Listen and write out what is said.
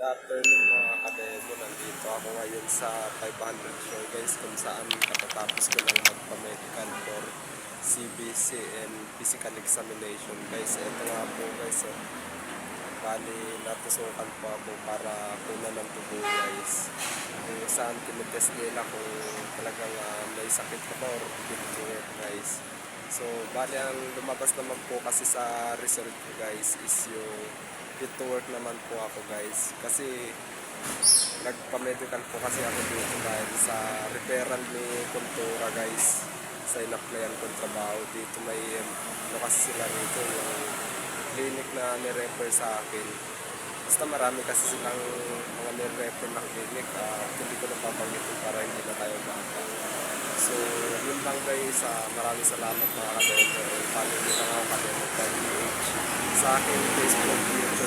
Good afternoon mga kademo. Nandito ako ngayon sa 500 Shore guys kung saan katatapos ko lang magpa-medical for CBC and physical examination guys. Ito nga po guys. Oh. Bali, natusukan po ako para kunan ng tubo guys. Kung saan tinitest nila kung talagang ah, may sakit ka ba or work guys. So, bali ang lumabas naman po kasi sa result ko guys is yung fit to work naman po ako guys. Kasi nagpa-medical po kasi ako dito dahil sa referral ni Kultura guys sa inaplayan kong trabaho dito. May ano sila rito yung clinic na nirefer sa akin. Basta marami kasi silang mga nirefer na clinic ah, hindi ko napapanggitin para hindi na tayo baka so yun lang guys. Ah, maraming salamat mga kadento follow nyo lang ako kadento sa akin Facebook, and